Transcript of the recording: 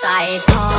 ใส่ทอ